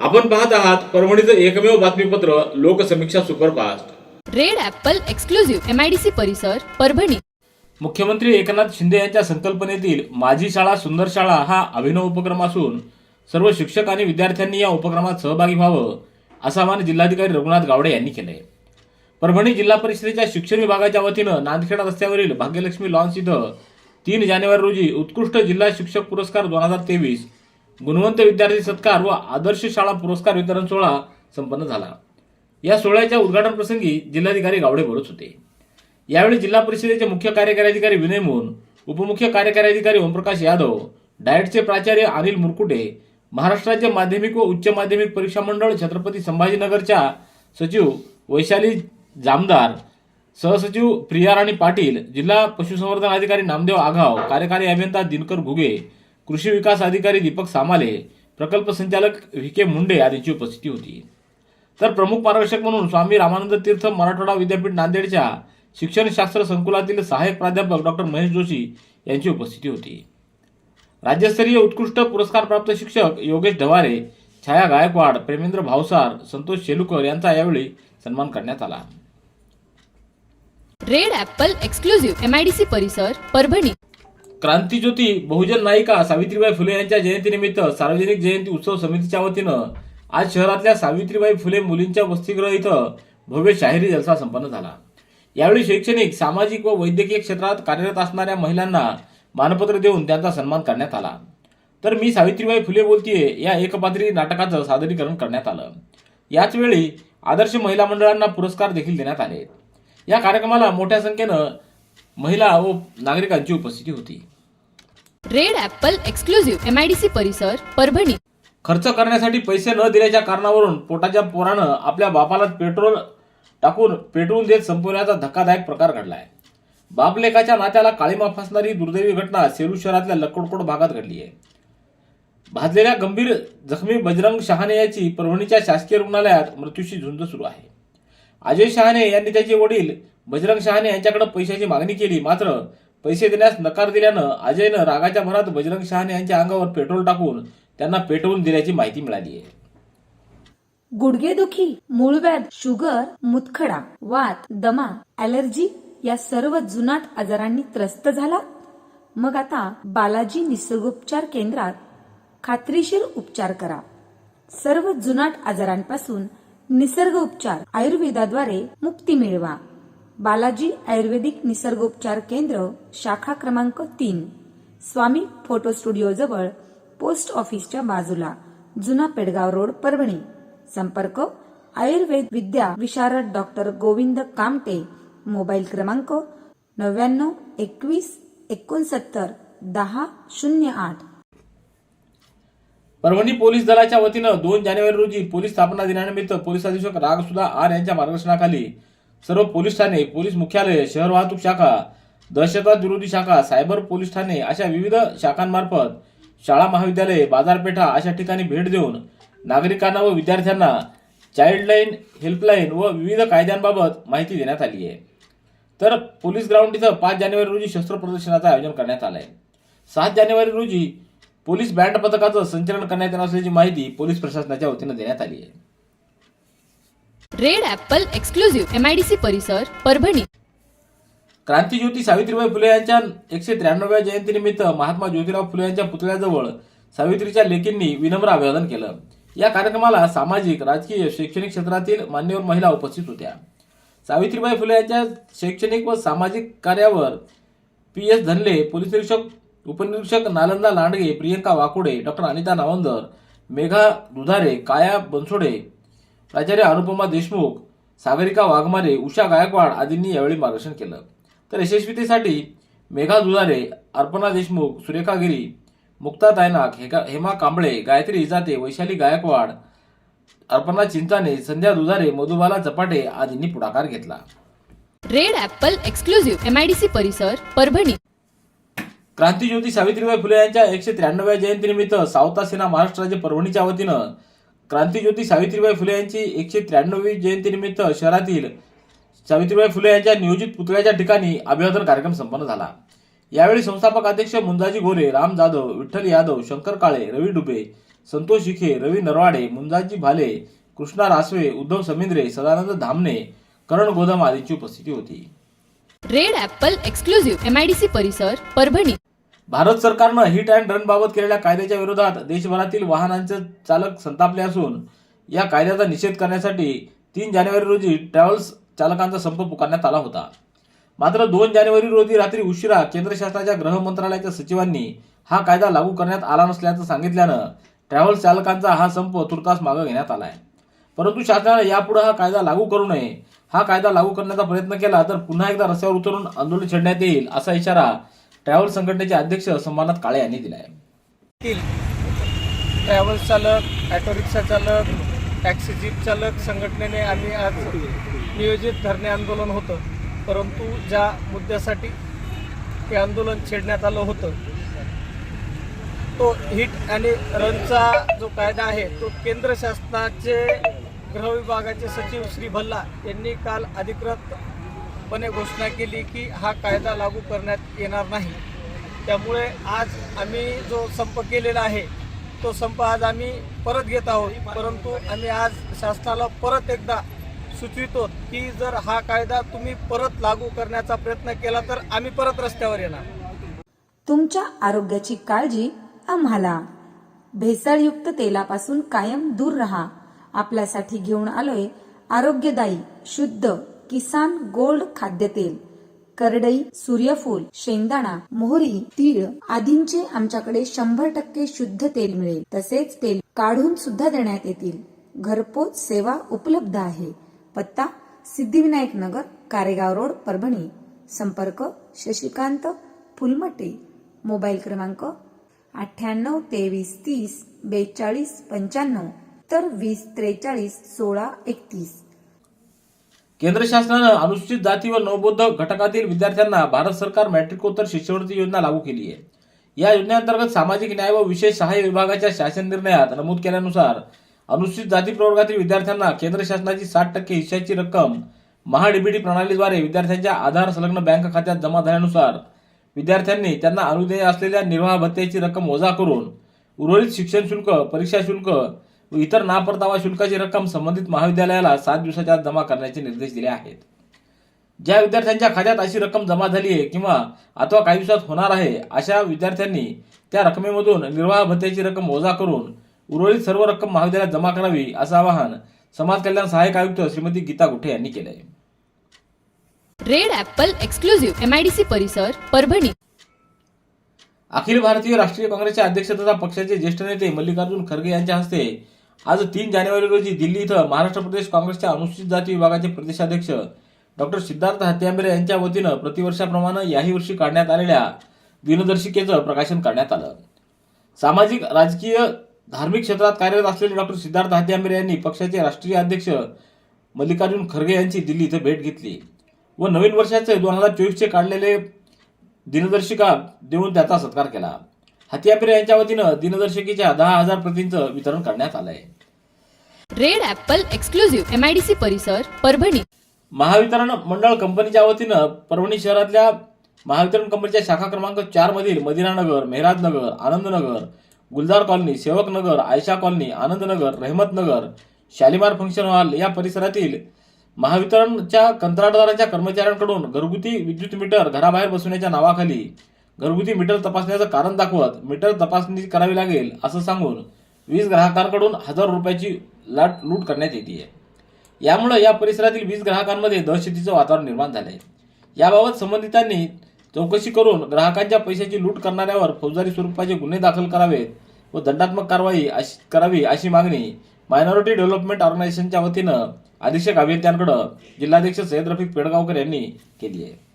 आपण पाहत आहात परभणीचं एकमेव बातमीपत्र Loksamiksha superfast. Red apple exclusive MIDC परिसर परभणी. मुख्यमंत्री एकनाथ शिंदे यांच्या संकल्पनेतील माझी शाळा सुंदर शाळा हा अभिनव उपक्रम असून सर्व शिक्षक आणि विद्यार्थ्यांनी या उपक्रमात सहभागी व्हावं असं आवाहन जिल्हाधिकारी रघुनाथ गावडे यांनी केलंय. परभणी जिल्हा परिषदेच्या शिक्षण विभागाच्या वतीनं नांदखेड रस्त्यावरील भाग्यलक्ष्मी लॉन्स इथं तीन जानेवारी रोजी उत्कृष्ट जिल्हा शिक्षक पुरस्कार दोन हजार तेवीस गुणवंत विद्यार्थी सत्कार व आदर्श शाळा पुरस्कार वितरण सोहळा संपन्न झाला. या सोहळ्याच्या उद्घाटन प्रसंगी जिल्हाधिकारी गावडे बोलत होते. यावेळी जिल्हा परिषदेचे मुख्य कार्यकारी अधिकारी विनय मोहन उपमुख्य कार्यकारी अधिकारी ओमप्रकाश यादव डायटचे प्राचार्य अनिल मुरकुटे महाराष्ट्र राज्य माध्यमिक व उच्च माध्यमिक परीक्षा मंडळ छत्रपती संभाजीनगरच्या सचिव वैशाली जामदार सहसचिव प्रिया राणी पाटील जिल्हा पशुसंवर्धन अधिकारी नामदेव आघाव कार्यकारी अभियंता दिनकर घुगे कृषी विकास अधिकारी दीपक सामाले प्रकल्प संचालक व्ही के मुंडे आदींची उपस्थिती होती. तर प्रमुख मार्गदर्शक म्हणून स्वामी रामानंद तीर्थ मराठवाडा विद्यापीठ नांदेडच्या शिक्षणशास्त्र संकुलातील सहाय्यक प्राध्यापक डॉक्टर महेश जोशी यांची उपस्थिती होती. राज्यस्तरीय उत्कृष्ट पुरस्कारप्राप्त शिक्षक योगेश ढवारे छाया गायकवाड प्रेमेंद्र भावसार संतोष शेलुकर यांचा यावेळी सन्मान करण्यात आला. रेड ॲपल एक्सक्लुझिव्ह एमआयडीसी परिसर परभणी. क्रांतीज्योती बहुजन नायिका सावित्रीबाई फुले यांच्या जयंतीनिमित्त सार्वजनिक जयंती उत्सव समितीच्या वतीनं आज शहरातल्या सावित्रीबाई फुले मुलींच्या वसतिगृह इथं भव्य शाहिरी जलसा संपन्न झाला. यावेळी शैक्षणिक सामाजिक व वैद्यकीय क्षेत्रात कार्यरत असणाऱ्या महिलांना मानपत्र देऊन त्यांचा सन्मान करण्यात आला. तर मी सावित्रीबाई फुले बोलतीये या एकपात्री नाटकाचं सादरीकरण करण्यात आलं. याच वेळी आदर्श महिला मंडळांना पुरस्कार देखील देण्यात आले. या कार्यक्रमाला मोठ्या संख्येनं महिला व नागरिकांची उपस्थिती होती. रेड ॲपल एक्सक्लुझिव्ह एमआयडीसी परिसर परभणी. खर्च करण्यासाठी पैसे न दिल्याच्या कारणावरून पोटाच्या पोरानं आपल्या बापाला पेट्रोल टाकून पेटवून देत संपवण्याचा धक्कादायक प्रकार घडलाय. बापलेकाच्या नात्याला काळीमा फासणारी दुर्दैवी घटना सेलू शहरातल्या लक्कोडकोड भागात घडली आहे. भाजलेल्या गंभीर जखमी बजरंग शहाणे याची परभणीच्या शासकीय रुग्णालयात मृत्यूशी झुंज सुरू आहे. अजय शहाणे यांनी त्याचे वडील बजरंग शहाने यांच्याकडे पैशाची मागणी केली. मात्र पैसे देण्यास नकार दिल्यानं अजयनं रागाच्या भरात बजरंग शहाने यांच्या अंगावर पेट्रोल टाकून त्यांना पेटवून दिल्याची माहिती मिळाली आहे. गुडघेदुखी मूळव्याध शुगर मुतखडा वात दमा ॲलर्जी या सर्व जुनाट आजारांनी त्रस्त झाला. मग आता बालाजी निसर्गोपचार केंद्रात खात्रीशीर उपचार करा. सर्व जुनाट आजारांपासून निसर्ग उपचार आयुर्वेदाद्वारे मुक्ती मिळवा. बालाजी आयुर्वेदिक निसर्गोपचार केंद्र शाखा क्रमांक तीन. स्वामी फोटो स्टुडिओ जवळ पोस्ट ऑफिसच्या बाजूला जुना पेडगाव रोड परभणी. संपर्क आयुर्वेद विद्या विशारद डॉक्टर गोविंद कामटे. मोबाईल क्रमांक नव्याण्णव एकवीस एकोणसत्तर दहा शून्य आठ. परभणी पोलीस दलाच्या वतीनं दोन जानेवारी रोजी पोलीस स्थापना दिनानिमित्त पोलीस अधीक्षक रागसुधा आर यांच्या मार्गदर्शनाखाली सर्व पोलीस ठाणे पोलीस मुख्यालय शहर वाहतूक शाखा दहशतवाद विरोधी शाखा सायबर पोलीस ठाणे अशा विविध शाखांमार्फत शाळा महाविद्यालये बाजारपेठा अशा ठिकाणी भेट देऊन नागरिकांना व विद्यार्थ्यांना चाइल्डलाईन हेल्पलाईन व विविध कायद्यांबाबत माहिती देण्यात आली आहे. तर पोलीस ग्राउंड इथं पाच जानेवारी रोजी शस्त्र प्रदर्शनाचं आयोजन करण्यात आलं आहे सात जानेवारी रोजी पोलीस बँड पथकाचं संचलन करण्यात येणार असल्याची माहिती पोलीस प्रशासनाच्या वतीनं देण्यात आली आहे. रेड ऍपल एक्सक्लुझिव्ह एमआयडीसी परिसर परभणी. क्रांतीज्योती सावित्रीबाई फुले यांच्या एकशे त्र्याण्णव्या जयंतीनिमित्त महात्मा ज्योतिराव फुले यांच्या पुतळ्याजवळ सावित्रीच्या लेकींनी विनम्र अभिवादन केलं. या कार्यक्रमाला सामाजिक राजकीय शैक्षणिक क्षेत्रातील मान्यवर महिला उपस्थित होत्या. सावित्रीबाई फुले यांच्या शैक्षणिक व सामाजिक कार्यावर पी एस धनले पोलीस निरीक्षक उपनिरीक्षक नालंदा लांडगे प्रियंका वाकोडे डॉक्टर अनिता नावंदर मेघा दुधारे काया बनसोडे प्राचार्य अनुपमा देशमुख सागरिका वाघमारे उषा गायकवाड आदींनी यावेळी मार्गदर्शन केलं. तर यशस्वीतेसाठी मेघा दुधारे अर्पणा देशमुख सुरेखा गिरी मुक्ता तायनाक हेका हेमा कांबळे गायत्री इजाते वैशाली गायकवाड अर्पणा चिंताने संध्या दुधारे मधुबाला चपाटे आदींनी पुढाकार घेतला. रेड ॲपल एक्सक्लुझिव्ह एमआयडीसी परिसर परभणी. क्रांतीज्योती सावित्रीबाई फुले यांच्या एकशे त्र्याण्णव्या जयंतीनिमित्त सावता सेना महाराष्ट्र राज्य परभणीच्या वतीनं क्रांतीज्योती सावित्रीबाई फुले यांची एकशे त्र्याण्णवी जयंतीनिमित्त शहरातील सावित्रीबाई फुले यांच्या नियोजित पुतळ्याच्या ठिकाणी अभिवादन कार्यक्रम संपन्न झाला. यावेळी संस्थापक अध्यक्ष मुंजाजी गोरे राम जाधव विठ्ठल यादव शंकर काळे रवी डुबे संतोष शिखे रवी नरवाडे मुंजाजी भाले कृष्णा रासवे उद्धव समिंद्रे सदानंद धामणे करण गोदाम आदींची उपस्थिती होती. रेड ॲपल एक्सक्लुझिव्ह एमआयडीसी परिसर परभणी. भारत सरकारनं हिट अँड रन बाबत केलेल्या कायद्याच्या विरोधात देशभरातील वाहनांचे चालक संतापले असून या कायद्याचा निषेध करण्यासाठी तीन जानेवारी रोजी ट्रॅव्हल्स चालकांचा संप पुकारण्यात आला होता. मात्र दोन जानेवारी रोजी रात्री उशिरा केंद्र शासनाच्या गृह मंत्रालयाच्या सचिवांनी हा कायदा लागू करण्यात आला नसल्याचं सांगितल्यानं ट्रॅव्हल्स चालकांचा हा संप तुर्तास मागे घेण्यात आलाय. परंतु शासनाने यापुढे हा कायदा लागू करू नये हा कायदा लागू करण्याचा प्रयत्न केला तर पुन्हा एकदा रस्त्यावर उतरून आंदोलन छेडण्यात येईल असा इशारा ट्रॅव्हल संघटनेचे अध्यक्ष संभानाथ काळे यांनी दिला आहे येथील ट्रॅव्हल्स चालक ऑटो रिक्षा चालक टॅक्सी जीप चालक संघटनेने आम्ही आज नियोजित धरणे आंदोलन होतं. परंतु ज्या मुद्द्यासाठी हे आंदोलन छेडण्यात आलं होतं तो हिट आणि रनचा जो कायदा आहे तो केंद्र शासनाचे गृह विभागाचे सचिव श्री भल्ला यांनी काल अधिकृत ठामपणे घोषणा केली की हा कायदा लागू करण्यात येणार नाही. त्यामुळे आज आम्ही जो संप केलेला आहे तो संप आज आम्ही परत घेत आहोत. परंतु आम्ही आज शासनाला परत एकदा सुचवितो की जर हा कायदा तुम्ही परत लागू करण्याचा प्रयत्न केला तर आम्ही परत रस्त्यावर येणार. तुमच्या आरोग्याची काळजी आम्हाला. भेसळयुक्त तेलापासून कायम दूर राहा. आपल्यासाठी घेऊन आलोय आरोग्यदायी शुद्ध किसान गोल्ड खाद्यतेल करडई सूर्यफूल शेंगदाणा मोहरी तीळ आदींचे आमच्याकडे शंभर टक्के शुद्ध तेल मिळेल. तसेच तेल काढून सुद्धा देण्यात येतील. घरपोच सेवा उपलब्ध आहे. पत्ता सिद्धिविनायक नगर कारेगाव रोड परभणी. संपर्क शशिकांत फुलमटे. मोबाईल क्रमांक अठ्ठ्याण्णव तेवीस तीस बेचाळीस पंच्याण्णव तर वीस त्रेचाळीस सोळा एकतीस. केंद्र शासनानं अनुसूचित जाती व नवबौद्ध घटकातील विद्यार्थ्यांना भारत सरकार मॅट्रिकोत्तर शिष्यवृत्ती योजना लागू केली आहे. या योजनेअंतर्गत सामाजिक न्याय व विशेष सहाय्य विभागाच्या शासन निर्णयात नमूद केल्यानुसार अनुसूचित जाती प्रवर्गातील विद्यार्थ्यांना केंद्र शासनाची साठ टक्के हिश्श्याची रक्कम महाडीबीटी प्रणालीद्वारे विद्यार्थ्यांच्या आधार संलग्न बँक खात्यात जमा झाल्यानुसार विद्यार्थ्यांनी त्यांना अनुदेय असलेल्या निर्वाह भत्त्याची रक्कम वजा करून उर्वरित शिक्षण शुल्क परीक्षा शुल्क इतर नापरतावा शुल्काची रक्कम संबंधित महाविद्यालयाला सात दिवसाच्या आत जमा करण्याचे निर्देश दिले आहेत. ज्या विद्यार्थ्यांच्या खात्यात अशी रक्कम जमा झाली आहे किंवा अथवा काही दिवसात होणार आहे अशा विद्यार्थ्यांनी त्या रकमेमधून निर्वाह भत्त्याची रक्कम वजा करून उर्वरित सर्व रक्कम महाविद्यालयात जमा करावी असं आवाहन समाज कल्याण सहाय्यक आयुक्त श्रीमती गीता गुठे यांनी केलं आहे रेड ॲपल एक्सक्लुझिव्ह एमआयडीसी परिसर परभणी. अखिल भारतीय राष्ट्रीय काँग्रेसचे अध्यक्ष तथा पक्षाचे ज्येष्ठ नेते मल्लिकार्जुन खरगे यांच्या हस्ते आज तीन जानेवारी रोजी दिल्ली इथं महाराष्ट्र प्रदेश काँग्रेसच्या अनुसूचित जाती विभागाचे प्रदेशाध्यक्ष डॉक्टर सिद्धार्थ हत्यांबरे यांच्या वतीनं प्रतिवर्षाप्रमाणे याही वर्षी काढण्यात आलेल्या दिनदर्शिकेचं प्रकाशन करण्यात आलं. सामाजिक राजकीय धार्मिक क्षेत्रात कार्यरत असलेले डॉक्टर सिद्धार्थ हत्यांबरे यांनी पक्षाचे राष्ट्रीय अध्यक्ष मल्लिकार्जुन खरगे यांची दिल्ली इथं भेट घेतली व नवीन वर्षाचे दोन हजार चोवीसचे काढलेले दिनदर्शिका देऊन त्याचा सत्कार केला. हत्यापिरे यांच्या वतीनं दिनदर्शिकेच्या दहा हजार प्रतींचं वितरण करण्यात आलंय. रेड ॲपल एक्सक्लुझिव्ह एमआयडीसी परिसर परभणी. महावितरण मंडळ कंपनीच्या वतीनं परभणी शहरातल्या महावितरण कंपनीच्या शाखा क्रमांक चार मधील Madinanagar Mehrajnagar Anandnagar Gulzar colony Sevak Nagar Ayesha colony Anandnagar Rahmatnagar Shalimar function hall या परिसरातील महावितरणच्या कंत्राटदाराच्या कर्मचाऱ्यांकडून घरगुती विद्युत मीटर घराबाहेर बसवण्याच्या नावाखाली घरगुती मीटर तपासण्याचं कारण दाखवत मीटर तपासणी करावी लागेल असं सांगून वीज ग्राहकांकडून हजार रुपयाची लाट लूट करण्यात येते आहे यामुळे या परिसरातील वीज ग्राहकांमध्ये दहशतीचं वातावरण निर्माण झालं आहे याबाबत संबंधितांनी चौकशी करून ग्राहकांच्या पैशाची लूट करणाऱ्यावर फौजदारी स्वरूपाचे गुन्हे दाखल करावेत व दंडात्मक कारवाई अशी करावी अशी मागणी मायनॉरिटी डेव्हलपमेंट ऑर्गनायझेशनच्या वतीनं अधीक्षक अभियंत्यांकडं जिल्हाध्यक्ष सय्यद रफिक पेडगावकर यांनी केली आहे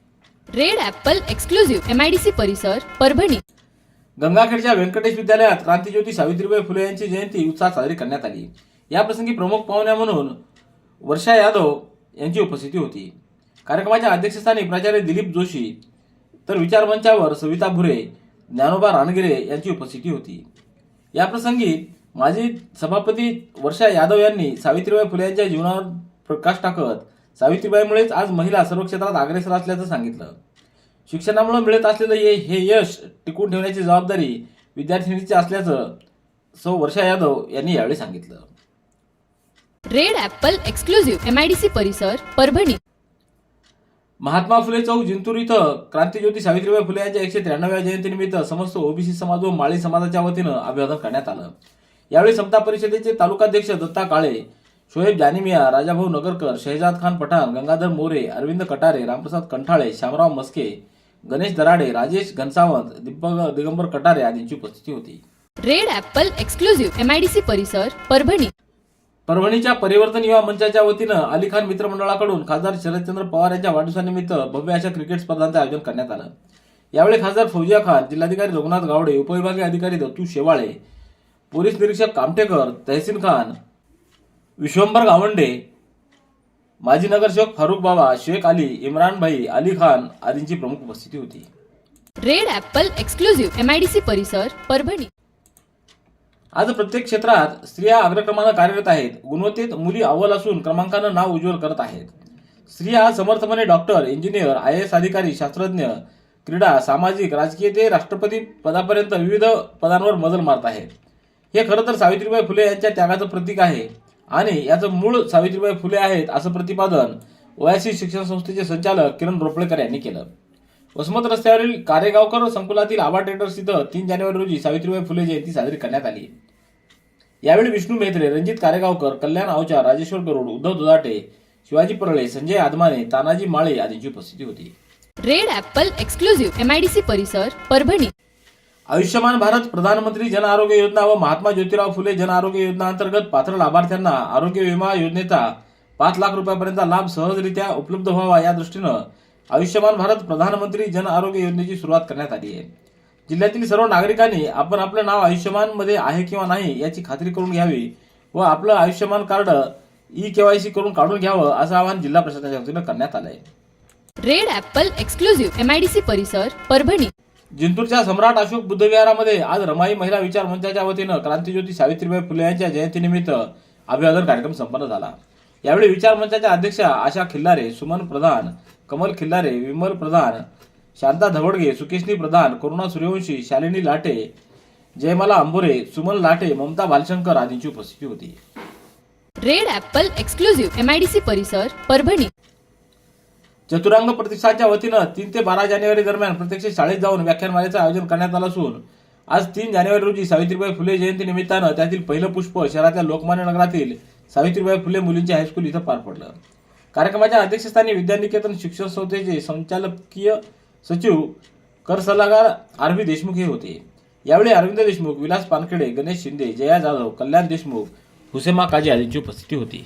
रेड ऍपल एक्सक्लुझिव्ह एमआयडीसी परिसर परभणी. गंगाखेडच्या व्यंकटेश विद्यालयात क्रांतीज्योती सावित्रीबाई फुले यांची जयंती उत्साहात साजरी करण्यात आली. याप्रसंगी प्रमुख पाहुण्या म्हणून वर्षा यादव यांची उपस्थिती होती. कार्यक्रमाच्या अध्यक्षस्थानी प्राचार्य दिलीप जोशी तर विचारमंचावर सविता भुरे ज्ञानोबा रानगिरे यांची उपस्थिती होती. याप्रसंगी माजी सभापती वर्षा यादव यांनी सावित्रीबाई फुले यांच्या जीवनावर प्रकाश टाकत सावित्रीबाईमुळेच आज महिला सर्व क्षेत्रात अग्रेसर असल्याचं सांगितलं. शिक्षणामुळे मिळत असलेलं हे हे यश टिकून ठेवण्याची जबाबदारी विद्यार्थिनीची असल्याचं सौ वर्षा यादव यांनी यावेळी सांगितलं. Red apple exclusive M I D C परिसर परभणी. महात्मा फुले चौक जिंतूर इथं क्रांतीज्योती सावित्रीबाई फुले यांच्या एकशे त्र्याण्णव्या जयंतीनिमित्त समस्त ओबीसी समाज व माळी समाजाच्या वतीनं अभिवादन करण्यात आलं. यावेळी समता परिषदेचे तालुकाध्यक्ष दत्ता काळे शोएब जानिमिया राजाभाऊ नगरकर शहजाद खान पठाण गंगाधर मोरे अरविंद कटारे रामप्रसाद कंठाळे श्यामराव मस्के गणेश दराडे राजेश घनसावंत दीपक दिगंबर कटारे आदींची उपस्थिती होती. Red apple exclusive M I D C परिसर परभणी. परभणीच्या परिवर्तन युवा मंचाच्या वतीनं अली खान मित्रमंडळाकडून खासदार शरदचंद्र पवार यांच्या वाढदिवसानिमित्त भव्य अशा क्रिकेट स्पर्धांचं आयोजन करण्यात आलं. यावेळी खासदार फौजिया खान जिल्हाधिकारी रघुनाथ गावडे उपविभागीय अधिकारी दत्तू शेवाळे पोलीस निरीक्षक कामटेकर तहसीन खान विश्वंभर गावंडे माजी नगरसेवक फारुख बाबा शेख अली इम्रान भाई अली खान आदींची प्रमुख उपस्थिती होती. Red apple exclusive M I D C परिसर परभणी. आज प्रत्येक क्षेत्रात स्त्रिया अग्रक्रमानं कार्यरत आहेत. गुणवत्तेत मुली अव्वल असून क्रमांकानं नाव उज्ज्वल करत आहेत. स्त्रिया समर्थपणे डॉक्टर इंजिनियर आय एस अधिकारी शास्त्रज्ञ क्रीडा सामाजिक राजकीय ते राष्ट्रपती पदापर्यंत विविध पदांवर मजल मारत आहेत. हे खरं तर सावित्रीबाई फुले यांच्या त्यागाचं प्रतीक आहे. आणि याचं मूळ सावित्रीबाई फुले आहेत असं प्रतिपादन ओआयसी शिक्षण संस्थेचे संचालक किरण रोपळेकर यांनी केलं. वसमत रस्त्यावरील कारेगावकर संकुलातील आबा ट्रेडर्स इथं तीन जानेवारी रोजी सावित्रीबाई फुले जयंती साजरी करण्यात आली. यावेळी विष्णू मेहत्रे रणजित कारेगावकर कल्याण आवचार राजेश्वर गरुड उद्धव दुधाटे शिवाजी परळे संजय आदमाने तानाजी माळे आदींची उपस्थिती होती. रेड ॲपल एक्सक्लुझिव्ह एमआयडीसी परिसर परभणी. आयुष्यमान भारत प्रधानमंत्री जन आरोग्य योजना व महात्मा ज्योतिराव फुले जन आरोग्य योजना अंतर्गत पात्र लाभार्थ्यांना आरोग्य विमा योजनेचा पाच लाख रुपयापर्यंत लाभ सहजरित्या उपलब्ध व्हावा या दृष्टीनं आयुष्यमान भारत प्रधानमंत्री जन आरोग्य योजनेची सुरुवात करण्यात आली आहे. जिल्ह्यातील सर्व नागरिकांनी आपण आपलं नाव आयुष्यमानमध्ये आहे किंवा नाही याची खात्री करून घ्यावी व आपलं आयुष्यमान कार्ड ई केवायसी करून काढून घ्यावं असं आवाहन जिल्हा प्रशासनाच्या वतीनं करण्यात आलं आहे रेड ॲपल एक्सक्लुझिव्ह एमआयडीसी परिसर परभणी जिंतूरच्या सम्राट अशोक बुद्धविहारामध्ये आज रमाई महिला विचार मंचाच्या वतीनं क्रांतीज्योती सावित्रीबाई फुले यांच्या जयंतीनिमित्त अभिवादन कार्यक्रम संपन्न झाला. यावेळी विचार मंचाच्या अध्यक्षा आशा खिल्लारे सुमन प्रधान कमल खिल्लारे विमल प्रधान शांता धवडगे सुकेशनी प्रधान करुणा सूर्यवंशी शालिनी लाटे जयमाला अंबोरे सुमन लाटे ममता बालशंकर आदींची उपस्थिती होती. Red apple exclusive M I D C परिसर परभणी. चतुरांग प्रतिष्ठानच्या वतीनं तीन ते बारा जानेवारी दरम्यान प्रत्यक्ष शाळेत जाऊन व्याख्यानमालेचं आयोजन करण्यात आलं असून आज तीन जानेवारी रोजी सावित्रीबाई फुले जयंती निमित्तानं त्यातील पहिलं पुष्प शहरातल्या लोकमान्य नगरातील सावित्रीबाई फुले मुलींच्या हायस्कूल इथं पार पडलं. कार्यक्रमाच्या अध्यक्षस्थानी विद्यानिकेतन शिक्षण संस्थेचे संचालकीय सचिव कर सल्लागार आर व्ही देशमुख हे होते. यावेळी अरविंद देशमुख विलास पानखेडे गणेश शिंदे जया जाधव कल्याण देशमुख हुसेमा काजी आदींची उपस्थिती होती.